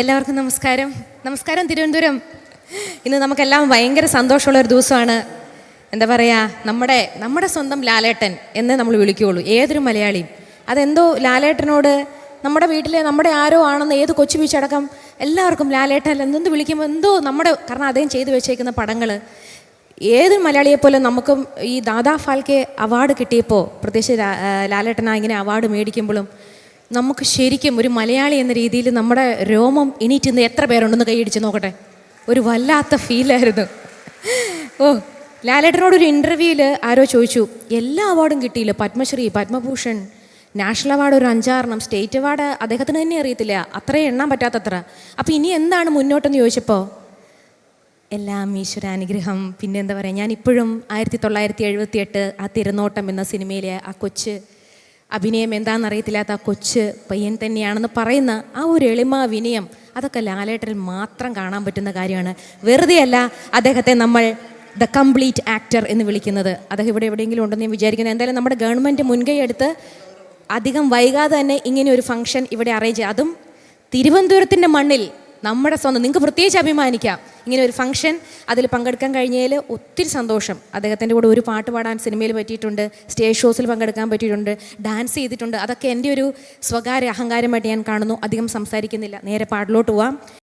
എല്ലാവർക്കും നമസ്കാരം. നമസ്കാരം തിരുവനന്തപുരം. ഇന്ന് നമുക്കെല്ലാം ഭയങ്കര സന്തോഷമുള്ള ഒരു ദിവസമാണ്. എന്താ പറയുക നമ്മുടെ നമ്മുടെ സ്വന്തം ലാലേട്ടൻ എന്ന് നമ്മൾ വിളിക്കുകയുള്ളൂ. ഏതൊരു മലയാളിയും. അതെന്തോ ലാലേട്ടനോട് നമ്മുടെ വീട്ടിലെ നമ്മുടെ ആരോ ആണെന്ന് ഏത് കൊച്ചു വീച്ചടക്കം എല്ലാവർക്കും ലാലേട്ടൻ എന്തെന്ന് വിളിക്കുമ്പോൾ എന്തോ നമ്മുടെ കാരണം അദ്ദേഹം ചെയ്തു വെച്ചേക്കുന്ന പടങ്ങൾ ഏതൊരു മലയാളിയെപ്പോലെ നമുക്കും ഈ ദാദാ ഫാൽക്കെ അവാർഡ് കിട്ടിയപ്പോൾ പ്രത്യേകിച്ച് ലാലേട്ടനാ ഇങ്ങനെ അവാർഡ് മേടിക്കുമ്പോഴും നമുക്ക് ശരിക്കും ഒരു മലയാളി എന്ന രീതിയിൽ നമ്മുടെ രോമം എണീറ്റുന്ന എത്ര പേരുണ്ടെന്ന് കൈയടിച്ച് നോക്കട്ടെ? ഒരു വല്ലാത്ത ഫീലായിരുന്നു ഓ ലാലേട്ടനോടൊരു ഇന്റർവ്യൂവിൽ ആരോ ചോദിച്ചു എല്ലാ അവാർഡും കിട്ടിയില്ല? പത്മശ്രീ പത്മഭൂഷൺ നാഷണൽ അവാർഡ് ഒരു അഞ്ചാറെണ്ണം സ്റ്റേറ്റ് അവാർഡ് അദ്ദേഹത്തിന് തന്നെ അറിയത്തില്ല. അത്രയും എണ്ണാൻ പറ്റാത്തത്ര. അപ്പോൾ ഇനി എന്താണ് മുന്നോട്ടെന്ന് ചോദിച്ചപ്പോൾ എല്ലാം ഈശ്വരാനുഗ്രഹം പിന്നെ എന്താ പറയുക ഞാൻ ഇപ്പോഴും ആയിരത്തി തൊള്ളായിരത്തി എഴുപത്തി എട്ട് ആ തിരുനോട്ടം എന്ന സിനിമയിലെ ആ കൊച്ച് അഭിനയം എന്താണെന്ന് അറിയത്തില്ലാത്ത ആ കൊച്ച് പയ്യൻ തന്നെയാണെന്ന് പറയുന്ന ആ ഒരു എളിമ വിനയം അതൊക്കെ ലാലേട്ടൻ മാത്രം കാണാൻ പറ്റുന്ന കാര്യമാണ്. വെറുതെയല്ല അദ്ദേഹത്തെ നമ്മൾ ദ കംപ്ലീറ്റ് ആക്ടർ എന്ന് വിളിക്കുന്നത്. അദ്ദേഹം ഇവിടെ എവിടെയെങ്കിലും ഉണ്ടെന്ന് ഞാൻ വിചാരിക്കുന്നത് എന്തായാലും നമ്മുടെ ഗവൺമെന്റ് മുൻകൈ എടുത്ത് അധികം വൈകാതെ തന്നെ ഇങ്ങനെ ഒരു ഫംഗ്ഷൻ ഇവിടെ അറേഞ്ച് അതും തിരുവനന്തപുരത്തിന്റെ മണ്ണിൽ നമ്മുടെ സ്വന്തം നിങ്ങൾക്ക് പ്രത്യേകിച്ച് അഭിമാനിക്കാം. ഇങ്ങനെ ഒരു ഫംഗ്ഷൻ അതിൽ പങ്കെടുക്കാൻ കഴിഞ്ഞതിൽ ഒത്തിരി സന്തോഷം. അദ്ദേഹത്തിന്റെ കൂടെ ഒരു പാട്ട് പാടാൻ സിനിമയിൽ പറ്റിയിട്ടുണ്ട് സ്റ്റേജ് ഷോസിൽ പങ്കെടുക്കാൻ പറ്റിയിട്ടുണ്ട് ഡാൻസ് ചെയ്തിട്ടുണ്ട്. അതൊക്കെ എന്റെ ഒരു സ്വകാര്യ അഹങ്കാരമായിട്ട് ഞാൻ കാണുന്നു. അധികം സംസാരിക്കുന്നില്ല. നേരെ പാട്ടിലോട്ട് പോവാം.